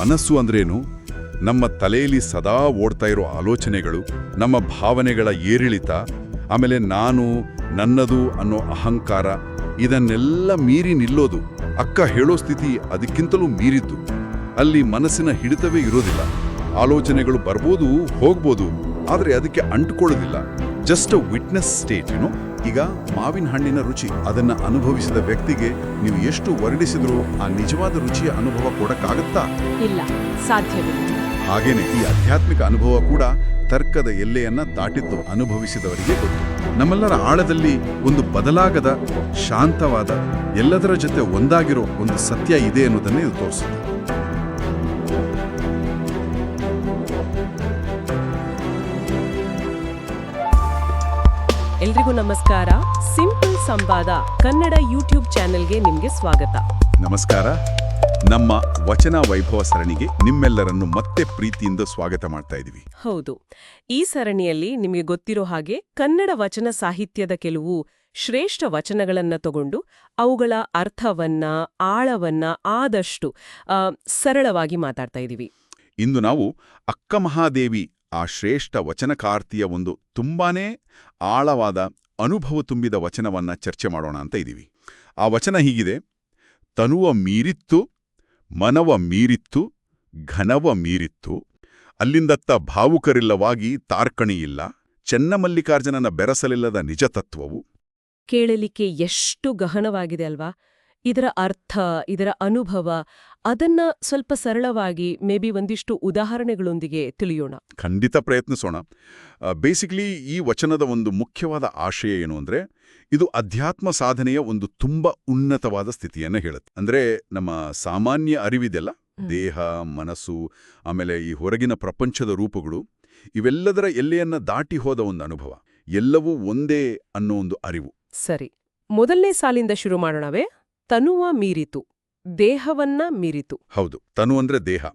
ಮನಸ್ಸು ಅಂದ್ರೇನು? ನಮ್ಮ ತಲೆಯಲ್ಲಿ ಸದಾ ಓಡ್ತಾ ಇರೋ ಆಲೋಚನೆಗಳು, ನಮ್ಮ ಭಾವನೆಗಳ ಏರಿಳಿತ, ಆಮೇಲೆ ನಾನು, ನನ್ನದು ಅನ್ನೋ ಅಹಂಕಾರ, ಇದನ್ನೆಲ್ಲ ಮೀರಿ ನಿಲ್ಲೋದು, ಅಕ್ಕ ಹೇಳೋ ಸ್ಥಿತಿ ಅದಕ್ಕಿಂತಲೂ ಮೀರಿದ್ದು. ಅಲ್ಲಿ ಮನಸ್ಸಿನ ಹಿಡಿತವೇ ಇರೋದಿಲ್ಲ. ಆಲೋಚನೆಗಳು ಬರ್ಬೋದು, ಹೋಗ್ಬೋದು, ಆದರೆ ಅದಕ್ಕೆ ಅಂಟುಕೊಳ್ಳೋದಿಲ್ಲ. Just a witness state you know ಈಗ ಮಾವಿನ ಹಣ್ಣಿನ ರುಚಿ ಅದನ್ನ ಅನುಭವಿಸಿದ ವ್ಯಕ್ತಿಗೆ ನೀವು ಎಷ್ಟು ವರ್ಣಿಸಿದ್ರೂ ಆ ನಿಜವಾದ ರುಚಿಯ ಅನುಭವ ಕೊಡಕ್ಕಾಗತ್ತಾ? ಇಲ್ಲ ಸಾಧ್ಯವಿಲ್ಲ. ಹಾಗೇನೆ ಈ ಆಧ್ಯಾತ್ಮಿಕ ಅನುಭವ ಕೂಡ ತರ್ಕದ ಎಲ್ಲೆಯನ್ನ ದಾಟಿತ್ತು ಅನುಭವಿಸಿದವರಿಗೆ ಗೊತ್ತು. ನಮ್ಮೆಲ್ಲರ ಆಳದಲ್ಲಿ ಒಂದು ಬದಲಾಗದ ಶಾಂತವಾದ ಎಲ್ಲದರ ಜೊತೆ ಒಂದಾಗಿರೋ ಒಂದು ಸತ್ಯ ಇದೆ ಅನ್ನೋದನ್ನೇ ಇದು ತೋರಿಸುತ್ತೆ. ಎಲ್ರಿಗೂ ನಮಸ್ಕಾರ. ಸಿಂಪಲ್ ಸಂವಾದ ಕನ್ನಡ ಯೂಟ್ಯೂಬ್ ಚಾನೆಲ್ಗೆ ನಿಮಗೆ ಸ್ವಾಗತ. ನಮಸ್ಕಾರ. ನಮ್ಮ ವಚನ ವೈಭವ ಸರಣಿಗೆ ನಿಮ್ಮೆಲ್ಲರನ್ನು ಮತ್ತೆ ಪ್ರೀತಿಯಿಂದ ಸ್ವಾಗತ ಮಾಡ್ತಾ ಇದ್ದೀವಿ. ಹೌದು. ಈ ಸರಣಿಯಲ್ಲಿ ನಿಮಗೆ ಗೊತ್ತಿರೋ ಹಾಗೆ ಕನ್ನಡ ವಚನ ಸಾಹಿತ್ಯದ ಕೆಲವು ಶ್ರೇಷ್ಠ ವಚನಗಳನ್ನು ತಗೊಂಡು ಅವುಗಳ ಅರ್ಥವನ್ನ ಆಳವನ್ನ ಆದಷ್ಟು ಸರಳವಾಗಿ ಮಾತಾಡ್ತಾ ಇದ್ದೀವಿ. ಇಂದು ನಾವು ಅಕ್ಕ ಮಹಾದೇವಿ ಆ ಶ್ರೇಷ್ಠ ವಚನಕಾರ್ತಿಯ ಒಂದು ತುಂಬಾನೇ ಆಳವಾದ ಅನುಭವ ತುಂಬಿದ ವಚನವನ್ನ ಚರ್ಚೆ ಮಾಡೋಣ ಅಂತ ಇದ್ದೀವಿ ಆ ವಚನ ಹೀಗಿದೆ, ತನುವ ಮೀರಿತ್ತು, ಮನವ ಮೀರಿತ್ತು, ಘನವ ಮೀರಿತ್ತು. ಅಲ್ಲಿಂದತ್ತ ಭಾವುಕರಿಲ್ಲವಾಗಿ ತಾರ್ಕಣಿಯಿಲ್ಲ, ಚೆನ್ನಮಲ್ಲಿಕಾರ್ಜುನನ ಬೆರಸಲಿಲ್ಲದ ನಿಜ ತತ್ವವು ಕೇಳಲಿಕ್ಕೆ ಎಷ್ಟು ಗಹನವಾಗಿದೆ ಅಲ್ವಾ? ಇದರ ಅರ್ಥ ಇದರ ಅನುಭವ ಅದನ್ನ ಸ್ವಲ್ಪ ಸರಳವಾಗಿ ಮೇ ಬಿ ಒಂದಿಷ್ಟು ಉದಾಹರಣೆಗಳೊಂದಿಗೆ ತಿಳಿಯೋಣ. ಖಂಡಿತ ಪ್ರಯತ್ನಿಸೋಣ. ಬೇಸಿಕಲಿ ಈ ವಚನದ ಒಂದು ಮುಖ್ಯವಾದ ಆಶಯ ಏನು ಅಂದ್ರೆ ಇದು ಅಧ್ಯಾತ್ಮ ಸಾಧನೆಯ ಒಂದು ತುಂಬಾ ಉನ್ನತವಾದ ಸ್ಥಿತಿಯನ್ನು ಹೇಳುತ್ತೆ. ಅಂದ್ರೆ ನಮ್ಮ ಸಾಮಾನ್ಯ ಅರಿವಿದೆಲ್ಲ ದೇಹ ಮನಸ್ಸು ಆಮೇಲೆ ಈ ಹೊರಗಿನ ಪ್ರಪಂಚದ ರೂಪಗಳು ಇವೆಲ್ಲದರ ಎಲ್ಲೆಯನ್ನ ದಾಟಿ ಹೋದ ಒಂದು ಅನುಭವ. ಎಲ್ಲವೂ ಒಂದೇ ಅನ್ನೋ ಒಂದು ಅರಿವು. ಸರಿ. ಮೊದಲನೇ ಸಾಲಿಂದ ಶುರು ಮಾಡೋಣವೇ? ತನುವ ಮೀರಿತು ದೇಹವನ್ನ ಮೀರಿತು. ಹೌದು ತನು ಅಂದ್ರೆ ದೇಹ.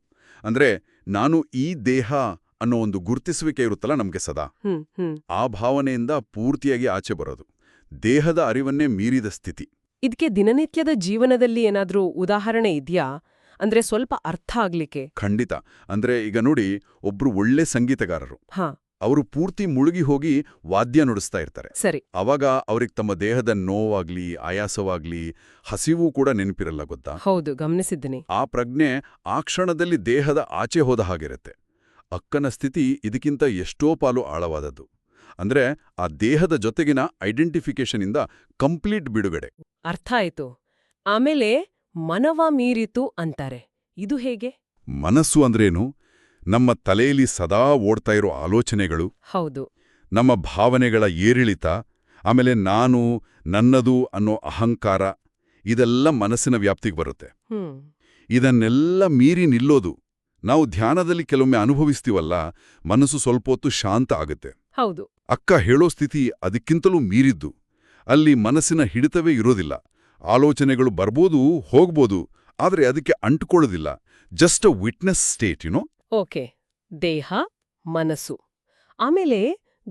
ಅಂದ್ರೆ ನಾನು ಈ ದೇಹ ಅನ್ನೋ ಒಂದು ಗುರುತಿಸುವಿಕೆ ಇರುತ್ತಲ್ಲ ನಮ್ಗೆ ಸದಾ. ಆ ಭಾವನೆಯಿಂದ ಪೂರ್ತಿಯಾಗಿ ಆಚೆ ಬರೋದು. ದೇಹದ ಅರಿವನ್ನೇ ಮೀರಿದ ಸ್ಥಿತಿ. ಇದಕ್ಕೆ ದಿನನಿತ್ಯದ ಜೀವನದಲ್ಲಿ ಏನಾದ್ರೂ ಉದಾಹರಣೆ ಇದೆಯಾ? ಅಂದ್ರೆ ಸ್ವಲ್ಪ ಅರ್ಥ ಆಗ್ಲಿಕ್ಕೆ. ಖಂಡಿತ. ಅಂದ್ರೆ ಈಗ ನೋಡಿ ಒಬ್ರು ಒಳ್ಳೆ ಸಂಗೀತಗಾರರು. ಹಾ. ಅವರು ಪೂರ್ತಿ ಮುಳುಗಿ ಹೋಗಿ ವಾದ್ಯ ನುಡಿಸ್ತಾ ಇರ್ತಾರೆ. ಸರಿ. ಅವಾಗ ಅವ್ರಿಗೆ ತಮ್ಮ ದೇಹದ ನೋವಾಗ್ಲಿ ಆಯಾಸವಾಗ್ಲಿ ಹಸಿವು ಕೂಡ ನೆನಪಿರಲ್ಲ ಗೊತ್ತಾ? ಹೌದು ಗಮನಿಸಿದ್ದೀನಿ. ಆ ಪ್ರಜ್ಞೆ ಆ ಕ್ಷಣದಲ್ಲಿ ದೇಹದ ಆಚೆ ಹೋದ ಹಾಗಿರುತ್ತೆ. ಅಕ್ಕನ ಸ್ಥಿತಿ ಇದಕ್ಕಿಂತ ಎಷ್ಟೋ ಪಾಲು ಆಳವಾದದ್ದು. ಅಂದ್ರೆ ಆ ದೇಹದ ಜೊತೆಗಿನ ಐಡೆಂಟಿಫಿಕೇಶನಿಂದ ಕಂಪ್ಲೀಟ್ ಬಿಡುಗಡೆ. ಅರ್ಥ ಆಯ್ತು. ಆಮೇಲೆ ಮನವ ಮೀರಿತು ಅಂತಾರೆ. ಇದು ಹೇಗೆ? ಮನಸ್ಸು ಅಂದ್ರೇನು? ನಮ್ಮ ತಲೆಯಲ್ಲಿ ಸದಾ ಓಡ್ತಾ ಇರೋ ಆಲೋಚನೆಗಳು ಹೌದು. ನಮ್ಮ ಭಾವನೆಗಳ ಏರಿಳಿತ ಆಮೇಲೆ ನಾನು ನನ್ನದು ಅನ್ನೋ ಅಹಂಕಾರ ಇದೆಲ್ಲ ಮನಸ್ಸಿನ ವ್ಯಾಪ್ತಿಗೆ ಬರುತ್ತೆ. ಇದನ್ನೆಲ್ಲ ಮೀರಿ ನಿಲ್ಲೋದು ನಾವು ಧ್ಯಾನದಲ್ಲಿ ಕೆಲವೊಮ್ಮೆ ಅನುಭವಿಸ್ತೀವಲ್ಲ ಮನಸ್ಸು ಸ್ವಲ್ಪ ಹೊತ್ತು ಶಾಂತ ಆಗುತ್ತೆ. ಹೌದು. ಅಕ್ಕ ಹೇಳೋ ಸ್ಥಿತಿ ಅದಕ್ಕಿಂತಲೂ ಮೀರಿದ್ದು ಅಲ್ಲಿ ಮನಸ್ಸಿನ ಹಿಡಿತವೇ ಇರೋದಿಲ್ಲ. ಆಲೋಚನೆಗಳು ಬರ್ಬೋದು ಹೋಗ್ಬೋದು ಆದರೆ ಅದಕ್ಕೆ ಅಂಟುಕೊಳ್ಳೋದಿಲ್ಲ. Just a witness state you know okay ದೇಹ ಮನಸ್ಸು. ಆಮೇಲೆ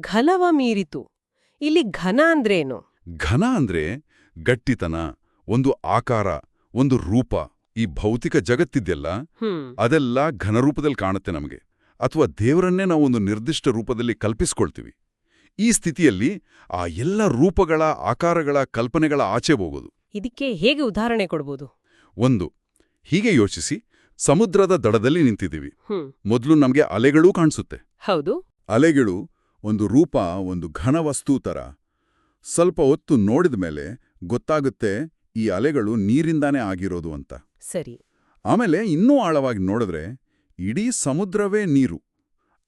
ಘಲವ ಮೀರಿತು. ಇಲ್ಲಿ ಘನ ಅಂದ್ರೇನು? ಘನ ಅಂದ್ರೆ ಗಟ್ಟಿತನ ಒಂದು ಆಕಾರ ಒಂದು ರೂಪ ಈ ಭೌತಿಕ ಜಗತ್ತಿದ್ದೆಲ್ಲ ಅದೆಲ್ಲ ಅದೆಲ್ಲ ಘನರೂಪದಲ್ಲಿ ಕಾಣುತ್ತೆ ನಮಗೆ. ಅಥವಾ ದೇವರನ್ನೇ ನಾವು ಒಂದು ನಿರ್ದಿಷ್ಟ ರೂಪದಲ್ಲಿ ಕಲ್ಪಿಸ್ಕೊಳ್ತೀವಿ. ಈ ಸ್ಥಿತಿಯಲ್ಲಿ ಆ ಎಲ್ಲ ರೂಪಗಳ ಆಕಾರಗಳ ಕಲ್ಪನೆಗಳ ಆಚೆ ಹೋಗೋದು. ಇದಕ್ಕೆ ಹೇಗೆ ಉದಾಹರಣೆ ಕೊಡ್ಬೋದು? ಒಂದು ಹೀಗೆ ಯೋಚಿಸಿ. ಸಮುದ್ರದ ದಡದಲ್ಲಿ ನಿಂತಿದ್ದೀವಿ. ಮೊದಲು ನಮಗೆ ಅಲೆಗಳೂ ಕಾಣಿಸುತ್ತೆ. ಹೌದು. ಅಲೆಗಳು ಒಂದು ರೂಪ ಒಂದು ಘನ ವಸ್ತು ತರ. ಸ್ವಲ್ಪ ಹೊತ್ತು ನೋಡಿದ ಮೇಲೆ ಗೊತ್ತಾಗುತ್ತೆ ಈ ಅಲೆಗಳು ನೀರಿಂದಾನೇ ಆಗಿರೋದು ಅಂತ. ಸರಿ. ಆಮೇಲೆ ಇನ್ನೂ ಆಳವಾಗಿ ನೋಡಿದ್ರೆ ಇಡೀ ಸಮುದ್ರವೇ ನೀರು.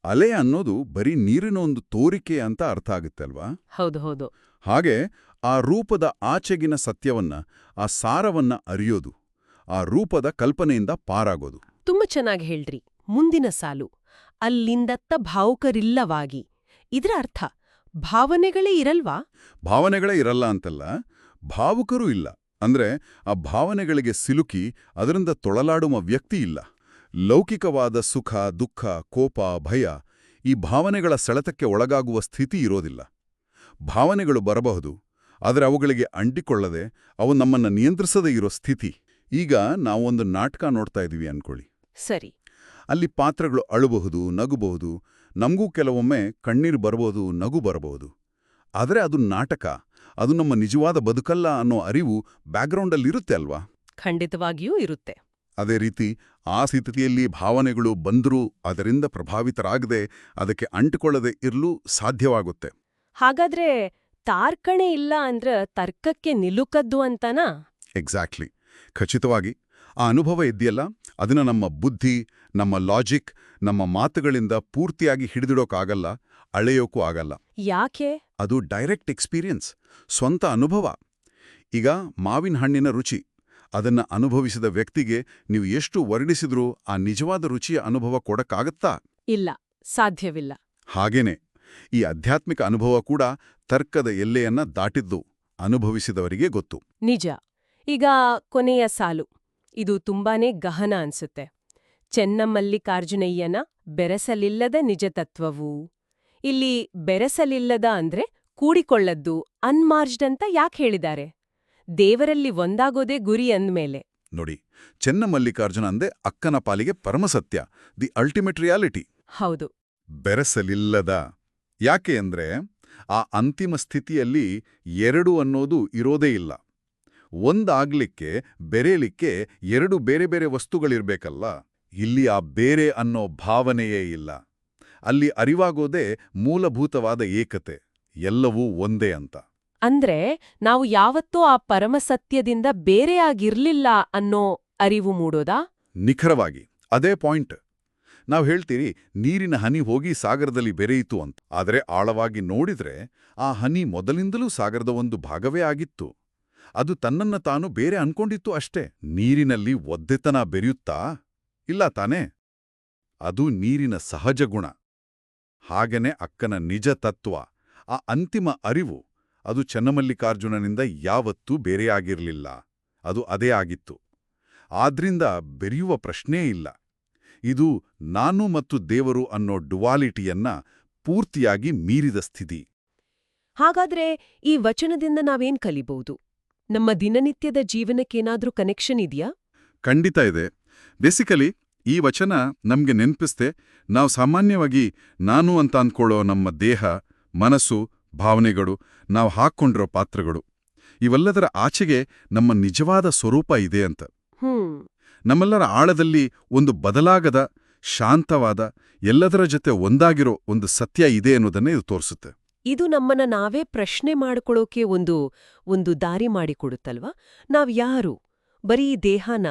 ಅಲೆ ಅನ್ನೋದು ಬರೀ ನೀರಿನ ಒಂದು ತೋರಿಕೆ ಅಂತ ಅರ್ಥ ಆಗುತ್ತೆ ಅಲ್ವಾ? ಹೌದು ಹೌದು. ಹಾಗೆ ಆ ರೂಪದ ಆಚೆಗಿನ ಸತ್ಯವನ್ನ ಆ ಸಾರವನ್ನ ಅರಿಯೋದು. ಆ ರೂಪದ ಕಲ್ಪನೆಯಿಂದ ಪಾರಾಗೋದು. ತುಂಬ ಚೆನ್ನಾಗಿ ಹೇಳ್ರಿ. ಮುಂದಿನ ಸಾಲು. ಅಲ್ಲಿಂದತ್ತ ಭಾವುಕರಿಲ್ಲವಾಗಿ. ಇದರ ಅರ್ಥ ಭಾವನೆಗಳೇ ಇರಲ್ವಾ? ಭಾವನೆಗಳೇ ಇರಲ್ಲ ಅಂತಲ್ಲ ಭಾವುಕರೂ ಇಲ್ಲ. ಅಂದ್ರೆ ಆ ಭಾವನೆಗಳಿಗೆ ಸಿಲುಕಿ ಅದರಿಂದ ತೊಳಲಾಡುವ ವ್ಯಕ್ತಿ ಇಲ್ಲ. ಲೌಕಿಕವಾದ ಸುಖ ದುಃಖ ಕೋಪ ಭಯ ಈ ಭಾವನೆಗಳ ಸೆಳೆತಕ್ಕೆ ಒಳಗಾಗುವ ಸ್ಥಿತಿ ಇರೋದಿಲ್ಲ. ಭಾವನೆಗಳು ಬರಬಹುದು ಆದರೆ ಅವುಗಳಿಗೆ ಅಂಟಿಕೊಳ್ಳದೆ ಅವು ನಮ್ಮನ್ನ ನಿಯಂತ್ರಿಸದೇ ಇರೋ ಸ್ಥಿತಿ. ಈಗ ನಾವೊಂದು ನಾಟಕ ನೋಡ್ತಾ ಇದೀವಿ ಅನ್ಕೊಳ್ಳಿ. ಸರಿ. ಅಲ್ಲಿ ಪಾತ್ರಗಳು ಅಳಬಹುದು ನಗುಬಹುದು ನಮಗೂ ಕೆಲವೊಮ್ಮೆ ಕಣ್ಣೀರು ಬರಬಹುದು ನಗು ಬರಬಹುದು ಆದರೆ ಅದು ನಾಟಕ ಅದು ನಮ್ಮ ನಿಜವಾದ ಬದುಕಲ್ಲ ಅನ್ನೋ ಅರಿವು ಬ್ಯಾಕ್ಗ್ರೌಂಡಲ್ಲಿರುತ್ತೆ ಅಲ್ವಾ? ಖಂಡಿತವಾಗಿಯೂ ಇರುತ್ತೆ. ಅದೇ ರೀತಿ ಆ ಸ್ಥಿತಿಯಲ್ಲಿ ಭಾವನೆಗಳು ಬಂದರೂ ಅದರಿಂದ ಪ್ರಭಾವಿತರಾಗದೆ ಅದಕ್ಕೆ ಅಂಟಿಕೊಳ್ಳದೆ ಇರಲು ಸಾಧ್ಯವಾಗುತ್ತೆ. ಹಾಗಾದ್ರೆ ತಾರ್ಕಣೆ ಇಲ್ಲ ಅಂದ್ರ ತರ್ಕಕ್ಕೆ ನಿಲುಕದ್ದು ಅಂತನಾ? ಎಕ್ಸಾಕ್ಟ್ಲಿ ಖಚಿತವಾಗಿ ಆ ಅನುಭವ ಇದೆಯಲ್ಲ ಅದನ್ನು ನಮ್ಮ ಬುದ್ಧಿ ನಮ್ಮ ಲಾಜಿಕ್ ನಮ್ಮ ಮಾತುಗಳಿಂದ ಪೂರ್ತಿಯಾಗಿ ಹಿಡಿದಿಡೋಕ್ಕಾಗಲ್ಲ ಅಳೆಯೋಕ್ಕೂ ಆಗಲ್ಲ. ಯಾಕೆ? ಅದು ಡೈರೆಕ್ಟ್ ಎಕ್ಸ್ಪೀರಿಯನ್ಸ್ ಸ್ವಂತ ಅನುಭವ. ಈಗ ಮಾವಿನ ಹಣ್ಣಿನ ರುಚಿ ಅದನ್ನ ಅನುಭವಿಸಿದ ವ್ಯಕ್ತಿಗೆ ನೀವು ಎಷ್ಟು ವರ್ಣಿಸಿದ್ರೂ ಆ ನಿಜವಾದ ರುಚಿಯ ಅನುಭವ ಕೊಡಕ್ಕಾಗತ್ತಾ? ಇಲ್ಲ ಸಾಧ್ಯವಿಲ್ಲ. ಹಾಗೇನೆ ಈ ಆಧ್ಯಾತ್ಮಿಕ ಅನುಭವ ಕೂಡ ತರ್ಕದ ಎಲ್ಲೆಯನ್ನ ದಾಟಿದ್ದು ಅನುಭವಿಸಿದವರಿಗೆ ಗೊತ್ತು. ನಿಜ. ಈಗ ಕೊನೆಯ ಸಾಲು. ಇದು ತುಂಬಾನೇ ಗಹನ ಅನ್ಸುತ್ತೆ. ಚೆನ್ನಮಲ್ಲಿಕಾರ್ಜುನಯ್ಯನ ಬೆರೆಸಲಿಲ್ಲದ ನಿಜತತ್ವವು. ಇಲ್ಲಿ ಬೆರೆಸಲಿಲ್ಲದ ಅಂದ್ರೆ ಕೂಡಿಕೊಳ್ಳದ್ದು ಅನ್ಮಾರ್ಜ್ಡ್ ಅಂತ ಯಾಕೆ ಹೇಳಿದ್ದಾರೆ? ದೇವರಲ್ಲಿ ಒಂದಾಗೋದೇ ಗುರಿ ಅಂದ್ಮೇಲೆ. ನೋಡಿ ಚೆನ್ನಮಲ್ಲಿಕಾರ್ಜುನ ಅಂದೆ ಅಕ್ಕನ ಪಾಲಿಗೆ ಪರಮಸತ್ಯ ದಿ ಅಲ್ಟಿಮೇಟ್ ರಿಯಾಲಿಟಿ. ಹೌದು. ಬೆರೆಸಲಿಲ್ಲದ. ಯಾಕೆ ಅಂದ್ರೆ ಆ ಅಂತಿಮ ಸ್ಥಿತಿಯಲ್ಲಿ ಎರಡು ಅನ್ನೋದು ಇರೋದೇ ಇಲ್ಲ. ಒಂದಾಗ್ಲಿಕ್ಕೆ ಬೆರೆಯಲಿಕ್ಕೆ ಎರಡು ಬೇರೆ ಬೇರೆ ವಸ್ತುಗಳಿರ್ಬೇಕಲ್ಲ? ಇಲ್ಲಿ ಆ ಬೇರೆ ಅನ್ನೋ ಭಾವನೆಯೇ ಇಲ್ಲ. ಅಲ್ಲಿ ಅರಿವಾಗೋದೇ ಮೂಲಭೂತವಾದ ಏಕತೆ ಎಲ್ಲವೂ ಒಂದೇ ಅಂತ. ಅಂದ್ರೆ ನಾವು ಯಾವತ್ತೂ ಆ ಪರಮಸತ್ಯದಿಂದ ಬೇರೆಯಾಗಿರ್ಲಿಲ್ಲ ಅನ್ನೋ ಅರಿವು ಮೂಡೋದಾ? ನಿಖರವಾಗಿ ಅದೇ ಪಾಯಿಂಟ್. ನಾವು ಹೇಳ್ತೀರಿ ನೀರಿನ ಹನಿ ಹೋಗಿ ಸಾಗರದಲ್ಲಿ ಬೆರೆಯಿತು ಅಂತ. ಆದರೆ ಆಳವಾಗಿ ನೋಡಿದ್ರೆ ಆ ಹನಿ ಮೊದಲಿಂದಲೂ ಸಾಗರದ ಒಂದು ಭಾಗವೇ ಆಗಿತ್ತು. ಅದು ತನ್ನನ್ನ ತಾನು ಬೇರೆ ಅನ್ಕೊಂಡಿತ್ತು ಅಷ್ಟೇ. ನೀರಿನಲ್ಲಿ ಒದ್ದೆತನ ಬೆರೆಯುತ್ತಾ? ಇಲ್ಲ ತಾನೇ? ಅದು ನೀರಿನ ಸಹಜ ಗುಣ. ಹಾಗನೆ ಅಕ್ಕನ ನಿಜ ತತ್ವ. ಆ ಅಂತಿಮ ಅರಿವು ಅದು ಚೆನ್ನಮಲ್ಲಿಕಾರ್ಜುನನಿಂದ ಯಾವತ್ತೂ ಬೇರೆಯಾಗಿರಲಿಲ್ಲ. ಅದು ಅದೇ ಆಗಿತ್ತು. ಆದ್ರಿಂದ ಬೆರೆಯುವ ಪ್ರಶ್ನೇ ಇಲ್ಲ. ಇದು ನಾನು ಮತ್ತು ದೇವರು ಅನ್ನೋ ಡುವಾಲಿಟಿಯನ್ನ ಪೂರ್ತಿಯಾಗಿ ಮೀರಿದ ಸ್ಥಿತಿ. ಹಾಗಾದ್ರೆ ಈ ವಚನದಿಂದ ನಾವೇನ್ ಕಲಿಬಹುದು? ನಮ್ಮ ದಿನನಿತ್ಯದ ಜೀವನಕ್ಕೇನಾದ್ರೂ ಕನೆಕ್ಷನ್ ಇದೆಯಾ? ಖಂಡಿತ ಇದೆ. ಬೇಸಿಕಲಿ ಈ ವಚನ ನಮ್ಗೆ ನೆನಪಿಸ್ತೆ ನಾವು ಸಾಮಾನ್ಯವಾಗಿ ನಾನು ಅಂತ ಅಂದ್ಕೊಳ್ಳೋ ನಮ್ಮ ದೇಹ ಮನಸ್ಸು ಭಾವನೆಗಳು ನಾವು ಹಾಕ್ಕೊಂಡಿರೋ ಪಾತ್ರಗಳು ಇವೆಲ್ಲದರ ಆಚೆಗೆ ನಮ್ಮ ನಿಜವಾದ ಸ್ವರೂಪ ಇದೆ ಅಂತ. ನಮ್ಮೆಲ್ಲರ ಆಳದಲ್ಲಿ ಒಂದು ಬದಲಾಗದ ಶಾಂತವಾದ ಎಲ್ಲದರ ಜೊತೆ ಒಂದಾಗಿರೋ ಒಂದು ಸತ್ಯ ಇದೆ ಅನ್ನೋದನ್ನೇ ಇದು ತೋರಿಸುತ್ತೆ. ಇದು ನಮ್ಮನ್ನ ನಾವೇ ಪ್ರಶ್ನೆ ಮಾಡಿಕೊಳ್ಳೋಕೆ ಒಂದು ಒಂದು ದಾರಿ ಮಾಡಿಕೊಡುತ್ತಲ್ವಾ? ನಾವ್ ಯಾರು? ಬರೀ ದೇಹನ?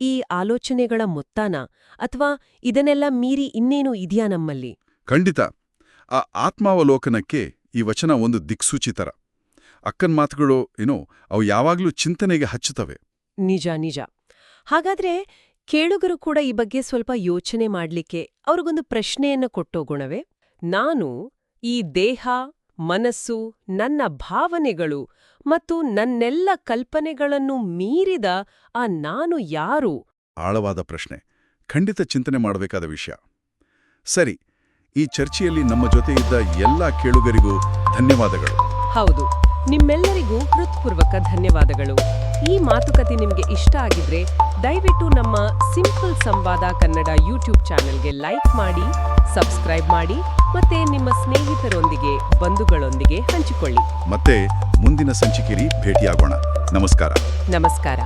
ಈ ಆಲೋಚನೆಗಳ ಮೊತ್ತನ? ಅಥವಾ ಇದನ್ನೆಲ್ಲ ಮೀರಿ ಇನ್ನೇನು ಇದೆಯಾ ನಮ್ಮಲ್ಲಿ? ಖಂಡಿತ. ಆ ಆತ್ಮಾವಲೋಕನಕ್ಕೆ ಈ ವಚನ ಒಂದು ದಿಕ್ಸೂಚಿ ಥರ ಅಕ್ಕನ್ ಮಾತುಗಳು ಏನೋ ಅವು ಯಾವಾಗಲೂ ಚಿಂತನೆಗೆ ಹಚ್ಚುತ್ತವೆ. ನಿಜ ನಿಜ. ಹಾಗಾದ್ರೆ ಕೇಳುಗರು ಕೂಡ ಈ ಬಗ್ಗೆ ಸ್ವಲ್ಪ ಯೋಚನೆ ಮಾಡ್ಲಿಕ್ಕೆ ಅವ್ರಿಗೊಂದು ಪ್ರಶ್ನೆಯನ್ನ ಕೊಟ್ಟೋಗೋಣವೇ. ನಾನು ಈ ದೇಹ ಮನಸ್ಸು ನನ್ನ ಭಾವನೆಗಳು ಮತ್ತು ನನ್ನೆಲ್ಲ ಕಲ್ಪನೆಗಳನ್ನು ಮೀರಿದ ಆ ನಾನು ಯಾರು? ಆಳವಾದ ಪ್ರಶ್ನೆ. ಖಂಡಿತ ಚಿಂತನೆ ಮಾಡಬೇಕಾದ ವಿಷಯ. ಸರಿ ಈ ಚರ್ಚೆಯಲ್ಲಿ ನಮ್ಮ ಜೊತೆ ಇದ್ದ ಎಲ್ಲ ಕೇಳುಗರಿಗೂ ಧನ್ಯವಾದಗಳು. ಹೌದು ನಿಮ್ಮೆಲ್ಲರಿಗೂ ಹೃತ್ಪೂರ್ವಕ ಧನ್ಯವಾದಗಳು. ಈ ಮಾತುಕತೆ ನಿಮಗೆ ಇಷ್ಟ ಆಗಿದ್ರೆ ದಯವಿಟ್ಟು ನಮ್ಮ ಸಿಂಪಲ್ ಸಂವಾದ ಕನ್ನಡ ಯೂಟ್ಯೂಬ್ ಚಾನೆಲ್ಗೆ ಲೈಕ್ ಮಾಡಿ ಸಬ್ಸ್ಕ್ರೈಬ್ ಮಾಡಿ ಮತ್ತೆ ನಿಮ್ಮ ಸ್ನೇಹಿತರೊಂದಿಗೆ ಬಂಧುಗಳೊಂದಿಗೆ ಹಂಚಿಕೊಳ್ಳಿ. ಮತ್ತೆ ಮುಂದಿನ ಸಂಚಿಕೆಯಲ್ಲಿ ಭೇಟಿಯಾಗೋಣ. ನಮಸ್ಕಾರ. ನಮಸ್ಕಾರ.